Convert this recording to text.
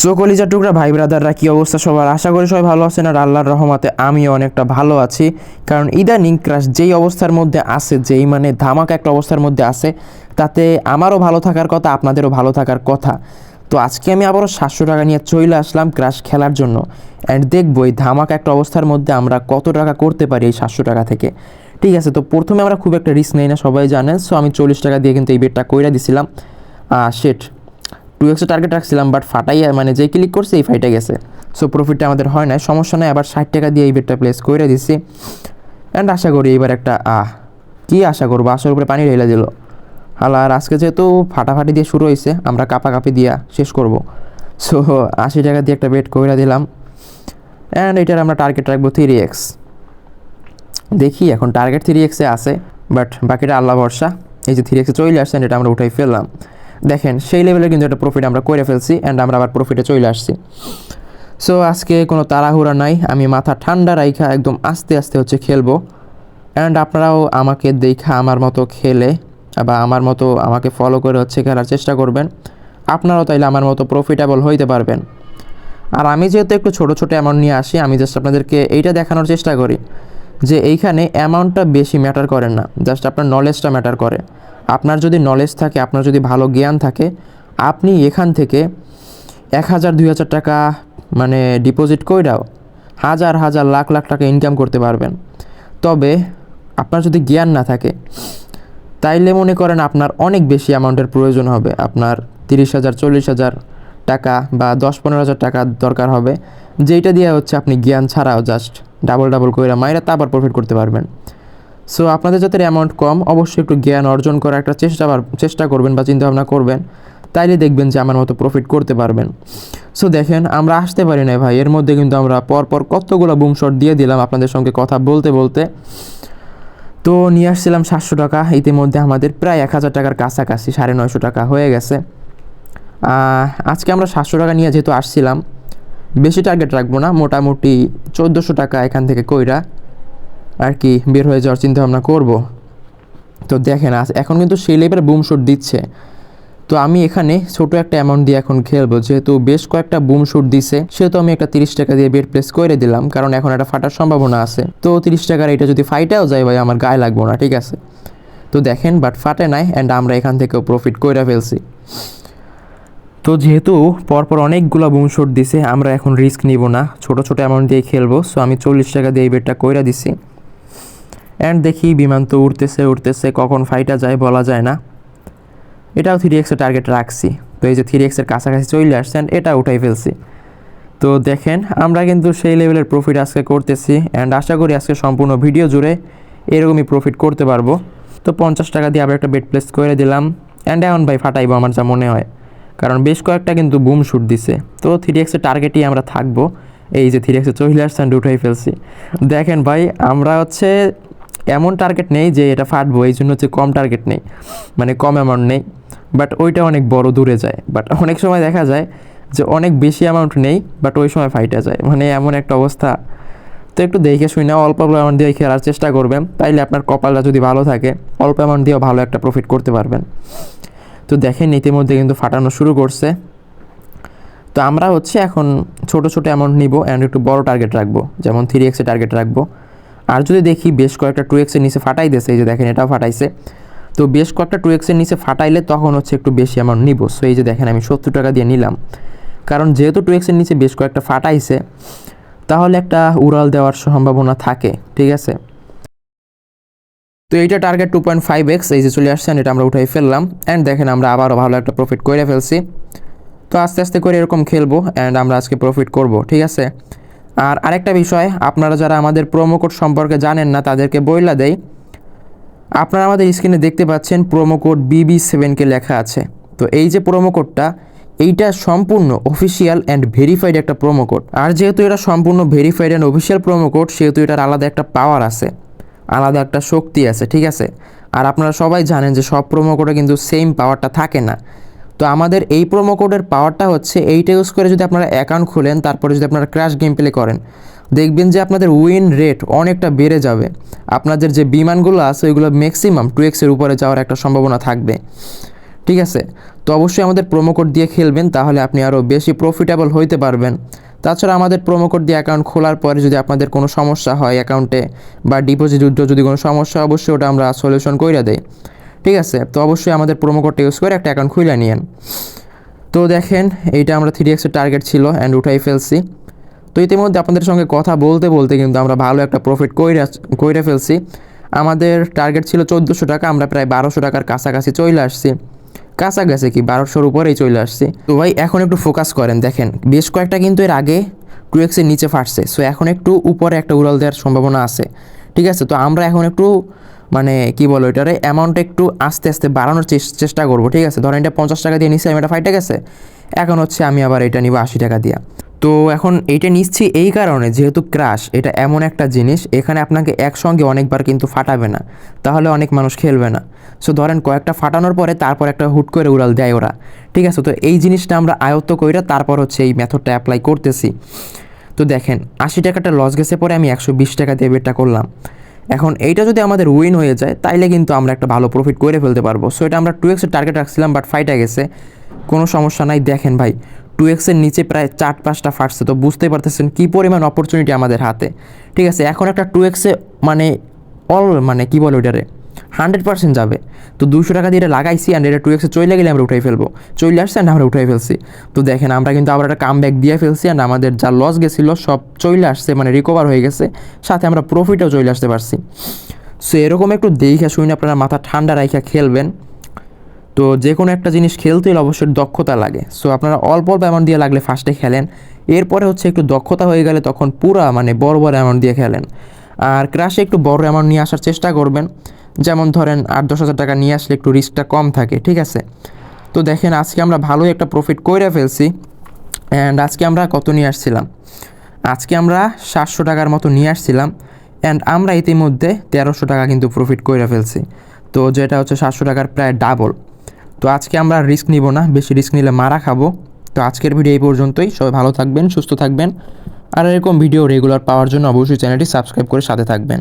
So কলিজার টুকরা ভাই ব্রাদাররা কী অবস্থা সবার? আশা করি সবাই ভালো আছেন আর আল্লাহর রহমাতে আমিও অনেকটা ভালো আছি। কারণ ইদানিং ক্রাশ যেই অবস্থার মধ্যে আছে, যেই মানে ধামাকা একটা অবস্থার মধ্যে আছে, তাতে আমারও ভালো থাকার কথা, আপনাদেরও ভালো থাকার কথা। তো আজকে আমি আবারও সাতশো টাকা নিয়ে চলে আসলাম ক্রাশ খেলার জন্য। অ্যান্ড দেখব এই ধামাকা একটা অবস্থার মধ্যে আমরা কত টাকা করতে পারি এই সাতশো টাকা থেকে। ঠিক আছে, তো প্রথমে আমরা খুব একটা রিস্ক নেই না, সবাই জানেন। সো আমি চল্লিশ টাকা দিয়ে কিন্তু এই বেডটা কইরা দিছিলাম। শেট টু এক্সের টার্গেট রাখছিলাম বাট ফাটাইয়া মানে যে ক্লিক করছে, এই ফাইটে গেছে। সো প্রফিটটা আমাদের হয় না সমস্যা নেই, আবার ষাট টাকা দিয়ে এই বেডটা প্লেস করে দিচ্ছি অ্যান্ড আশা করি এবার একটা, আহ, কী আশা করব? আশার উপরে পানি ঢেলে দিল। আর আজকে যেহেতু ফাটাফাটি দিয়ে শুরু হয়েছে আমরা কাপাকাপি দিয়া শেষ করব। সো আশি টাকা দিয়ে একটা বেড করে দিলাম। অ্যান্ড এটার আমরা টার্গেট রাখব থ্রি এক্স দেখি এখন টার্গেট থ্রি এক্সে আছে বাট বাকিটা আল্লাহ ভরসা। এই যে থ্রি এক্সে চলে আসছেন, এটা আমরা উঠাই ফেললাম। দেখেন, সেই লেভেলের কিন্তু একটা প্রফিট আমরা করে ফেলছি অ্যান্ড আমরা আবার প্রফিটে চলে আসছি। সো আজকে কোনো তাড়াহুড়া নাই, আমি মাথা ঠান্ডা রাইখা একদম আস্তে আস্তে হচ্ছে খেলব। অ্যান্ড আপনারাও আমাকে দেখা আমার মতো খেলে বা আমার মতো আমাকে ফলো করে হচ্ছে খেলার চেষ্টা করবেন, আপনারাও তাইলে আমার মতো প্রফিটেবল হইতে পারবেন। আর আমি যেহেতু একটু ছোটো ছোটো অ্যামাউন্ট নিয়ে আসি, আমি জাস্ট আপনাদেরকে এইটা দেখানোর চেষ্টা করি যে এইখানে অ্যামাউন্টটা বেশি ম্যাটার করে না জাস্ট আপনার নলেজটা ম্যাটার করে। আপনার যদি নলেজ থাকে, আপনার যদি ভালো জ্ঞান থাকে, আপনি এখান থেকে এক হাজার, দুই হাজার টাকা মানে ডিপোজিট কইরাও হাজার হাজার, লাখ লাখ টাকা ইনকাম করতে পারবেন। তবে আপনার যদি জ্ঞান না থাকে, তাইলে মনে করেন আপনার অনেক বেশি অ্যামাউন্টের প্রয়োজন হবে। আপনার তিরিশ হাজার, চল্লিশ হাজার টাকা বা দশ, পনেরো হাজার টাকা দরকার হবে। যেইটা দিয়ে হচ্ছে আপনি জ্ঞান ছাড়াও জাস্ট ডাবল ডাবল কইরা মাইরা তারপর প্রফিট করতে পারবেন। সো আপনাদের যাদের অ্যামাউন্ট কম, অবশ্যই একটু জ্ঞান অর্জন করার একটা চেষ্টা চেষ্টা করবেন বা চিন্তাভাবনা করবেন। তাইলে দেখবেন যে আমার মতো প্রফিট করতে পারবেন। সো দেখেন, আমরা আসতে পারি না ভাই। এর মধ্যে কিন্তু আমরা পরপর কতগুলো বুম শট দিয়ে দিলাম আপনাদের সঙ্গে কথা বলতে বলতে। তো, নিয়ে আসছিলাম সাতশো টাকা। ইতিমধ্যে আমাদের প্রায় এক হাজার টাকার কাছাকাছি, সাড়ে নয়শো টাকা হয়ে গেছে। আজকে আমরা সাতশো টাকা নিয়ে যেহেতু আসছিলাম, বেশি টার্গেট রাখব না। মোটামুটি চোদ্দোশো টাকা এখান থেকে কইরা। আর কি বের হয়ে যাওয়ার চিন্তা ভাবনা করব। তো দেখেন এখন কিন্তু সেই লেভেল বুম শুট দিচ্ছে। তো আমি এখানে ছোট একটা অ্যামাউন্ট দিয়ে এখন খেলব, যেহেতু বেশ কয়েকটা বুম শুট দিছে, সেহেতু আমি একটা তিরিশ টাকা দিয়ে বেড প্লেস করে দিলাম, কারণ এখন একটা ফাটার সম্ভাবনা আছে। তো তিরিশ টাকার এটা যদি ফাইটাও যায় ভাই, আমার গায়ে লাগবো না, ঠিক আছে? তো দেখেন বাট ফাটে নাই অ্যান্ড আমরা এখান থেকেও প্রফিট করে ফেলছি। তো যেহেতু পরপর অনেকগুলো বুম শট দিছে, আমরা এখন রিস্ক নিব না, ছোট ছোট অ্যামাউন্ট দিয়ে খেলব সো আমি চল্লিশ টাকা দিয়ে এই বেডটা কইরা দিছি। অ্যান্ড দেখি বিমান তো উঠতেছে উঠতেছে কখন ফাইটা যায় বলা যায় না। এটাও থ্রি এক্সের টার্গেট রাখছি। তো এই যে থ্রি এক্সের কাছাকাছি চলে আসছে and এটা উঠাই ফেলছি। তো দেখেন, আমরা কিন্তু সেই লেভেলের প্রফিট আজকে করতেছি অ্যান্ড আশা করি আজকে সম্পূর্ণ ভিডিও জুড়ে এরকমই প্রফিট করতে পারব। তো পঞ্চাশ টাকা দিয়ে আবার একটা বেড প্লেস করে দিলাম অ্যান্ড এখন ভাই ফাটাইবো আমার যা মনে হয়। কারণ বেশ কয়েকটা কিন্তু বুম শুট দিছে। তো থ্রি এক্সের টার্গেটই আমরা থাকব। এই যে থ্রি এক্সে চলে আসছে and উঠাই ফেলছি। দেখেন ভাই, আমরা হচ্ছে এমন টার্গেট নেই যে এটা ফাটবো, এই জন্য হচ্ছে কম টার্গেট নেই। মানে কম অ্যামাউন্ট নেই। বাট ওইটা অনেক বড় দূরে যায়। বাট অনেক সময় দেখা যায় যে অনেক বেশি অ্যামাউন্ট নেই বাট ওই সময় ফাইটা যায়। মানে এমন একটা অবস্থা। তো একটু দেখে শুনে অল্প অল্প অ্যামাউন্ট দিয়ে খেলার চেষ্টা করবেন। তাইলে আপনার কপালটা যদি ভালো থাকে, অল্প অ্যামাউন্ট দিয়েও ভালো একটা প্রফিট করতে পারবেন। তো দেখেন, ইতিমধ্যে কিন্তু ফাটানো শুরু করছে। তো আমরা হচ্ছে এখন ছোট ছোট অ্যামাউন্ট নিব অ্যান্ড একটু বড় টার্গেট রাখব। যেমন থ্রি এক্সের টার্গেট রাখব। আর যদি দেখি বেশ কয়েকটা টু এক্সের নিচে ফাটাই দিয়েছে, এই যে দেখেন এটাও ফাটাইছে। তো বেশ কয়েকটা টু এক্সের নিচে ফাটাইলে তখন হচ্ছে একটু বেশি অ্যামাউন্ট নিব। সো এই যে দেখেন আমি সত্তর টাকা দিয়ে নিলাম। কারণ যেহেতু টু এক্সের নিচে বেশ কয়েকটা ফাটাইছে, তাহলে একটা উড়াল দেওয়ার সম্ভাবনা থাকে, ঠিক আছে? তো এইটা target two point five X এই যে চলে আসছেন এটা আমরা উঠাই ফেললাম। অ্যান্ড দেখেন আমরা আবারও ভালো একটা প্রফিট করে ফেলছি। তো আস্তে আস্তে করে এরকম খেলব অ্যান্ড আমরা আজকে প্রফিট করব, ঠিক আছে? আর আরেকটা বিষয়, আপনারা যারা আমাদের প্রোমো কোড সম্পর্কে জানেন না, তাদেরকে বইলা দেই। আপনারা আমাদের স্ক্রিনে দেখতে পাচ্ছেন প্রোমো কোড বিবি সেভেনকে লেখা আছে। তো এই যে প্রোমো কোডটা এইটা সম্পূর্ণ অফিসিয়াল অ্যান্ড ভেরিফাইড একটা প্রোমো কোড আর যেহেতু এটা সম্পূর্ণ verified and official promo code সেহেতু এটার আলাদা একটা পাওয়ার আছে, আলাদা একটা শক্তি আছে, ঠিক আছে? আর আপনারা সবাই জানেন যে সব প্রোমো কোডে কিন্তু সেম পাওয়ারটা থাকে না। তো আমাদের এই প্রোমো কোডের পাওয়ারটা হচ্ছে এইটা ইউজ করে যদি আপনারা অ্যাকাউন্ট খোলেন, তারপরে যদি আপনারা ক্র্যাশ গেম প্লে করেন, দেখবেন যে আপনাদের উইন রেট অনেকটা বেড়ে যাবে। আপনাদের যে বিমানগুলো আছে, ওইগুলো ম্যাক্সিমাম টু এক্সের উপরে যাওয়ার একটা সম্ভাবনা থাকবে। ঠিক আছে? তো অবশ্যই আমাদের প্রোমো কোড দিয়ে খেলবেন, তাহলে আপনি আরও বেশি প্রফিটেবল হইতে পারবেন। তাছাড়া আমাদের প্রোমো কোড দিয়ে অ্যাকাউন্ট খোলার পরে যদি আপনাদের কোনো সমস্যা হয় অ্যাকাউন্টে বা ডিপোজিট উইথড্র যদি কোনো সমস্যা অবশ্যই ওটা আমরা সলিউশন করে দেই। ঠিক আছে? তো অবশ্যই আমাদের প্রোমো কোডটা ইউজ করে একটা অ্যাকাউন্ট খুলে নিয়েন। তো দেখেন, এইটা আমরা থ্রি এক্সের টার্গেট ছিল অ্যান্ড উঠাই ফেলছি। তো ইতিমধ্যে আপনাদের সঙ্গে কথা বলতে বলতে কিন্তু আমরা ভালো একটা প্রফিট কইরা, কইরে ফেলছি। আমাদের টার্গেট ছিল চোদ্দোশো টাকা, আমরা প্রায় বারোশো টাকার কাছাকাছি চলে আসছি। কাছাকাছি কি? বারোশোর উপরেই চলে আসছি। তো ভাই, এখন একটু ফোকাস করেন, দেখেন। বেশ কয়েকটা কিন্তু এর আগে টু এক্সের নিচে ফাটছে। সো এখন একটু উপরে একটা উড়াল দেওয়ার সম্ভাবনা আছে। ঠিক আছে? তো আমরা এখন একটু মানে কি বলো এটারে অ্যামাউন্ট একটু আস্তে আস্তে বাড়ানোর চেষ্টা করব, ঠিক আছে? ধরেন এটা পঞ্চাশ টাকা দিয়ে নিচ্ছি আমি এটা ফাইটে গেছে। এখন হচ্ছে আমি আবার এটা নিব আশি টাকা দিয়া। তো এখন এইটা নিচ্ছি এই কারণে, যেহেতু ক্রাশ এটা এমন একটা জিনিস, এখানে আপনাকে একসঙ্গে অনেকবার কিন্তু ফাটাবে না। তাহলে অনেক মানুষ খেলবে না। সো ধরেন কয়েকটা ফাটানোর পরে তারপর একটা হুট করে উড়াল দেয় ওরা। ঠিক আছে? তো এই জিনিসটা আমরা আয়ত্ত কইরা তারপর হচ্ছে এই মেথডটা অ্যাপ্লাই করতেছি। তো দেখেন, আশি টাকাটা লস গেছে পরে আমি একশো বিশ টাকা দিয়ে বেটটা করলাম। এখন এইটা যদি আমাদের উইন হয়ে যায়, তাইলে কিন্তু আমরা একটা ভালো প্রফিট করে ফেলতে পারব। সো এটা আমরা টু এক্সের টার্গেট রাখছিলাম বাট ফাইটা গেছে। কোনো সমস্যা নাই, দেখেন ভাই টু এক্সের নিচে প্রায় চার পাঁচটা ফাটছে, তো বুঝতে পারতেছেন কী পরিমাণ অপরচুনিটি আমাদের হাতে। ঠিক আছে, এখন একটা টু এক্সে মানে অল মানে কী বলে ওইটারে? হান্ড্রেড পার্সেন্ট যাবে। তো দুশো টাকা দিয়ে এটা লাগাইছি অ্যান্ড এটা টু এক্সে চলে গেলে আমরা উঠাই ফেলব। চলে আসছে অ্যান্ড আমরা উঠাই ফেলছি। তো দেখেন, আমরা কিন্তু আবার একটা কাম ব্যাক দিয়ে ফেলছি অ্যান্ড আমাদের যা লস গেছিল সব চলে আসছে মানে রিকভার হয়ে গেছে। সাথে আমরা প্রফিটও চলে আসতে পারছি। সো এরকম একটু দেখে শুনে আপনারা মাথা ঠান্ডা রাইখা খেলবেন। তো যে কোনো একটা জিনিস খেলতে হলে অবশ্যই দক্ষতা লাগে। সো আপনারা অল্প অল্প অ্যামাউন্ট দিয়ে লাগলে ফার্স্টে খেলেন। এরপরে হচ্ছে একটু দক্ষতা হয়ে গেলে তখন পুরা মানে বড় বড় অ্যামাউন্ট দিয়ে খেলেন। আর ক্রাশে একটু বড় অ্যামাউন্ট নিয়ে আসার চেষ্টা করবেন। যেমন ধরেন আট, দশ হাজার টাকা নিয়ে আসলে একটু রিস্কটা কম থাকে, ঠিক আছে? তো দেখেন, আজকে আমরা ভালোই একটা প্রফিট করে ফেলছি অ্যান্ড আজকে আমরা কত নিয়ে আসছিলাম? আজকে আমরা সাতশো টাকার মতো নিয়ে আসছিলাম অ্যান্ড আমরা ইতিমধ্যে তেরোশো টাকা কিন্তু প্রফিট করে ফেলছি। তো যেটা হচ্ছে সাতশো টাকার প্রায় ডাবল তো আজকে আমরা রিস্ক নিব না, বেশি রিস্ক নিলে মারা খাব। তো আজকের ভিডিও এই পর্যন্তই, সবাই ভালো থাকবেন, সুস্থ থাকবেন। আর এরকম ভিডিও রেগুলার পাওয়ার জন্য অবশ্যই চ্যানেলটি সাবস্ক্রাইব করে সাথে থাকবেন।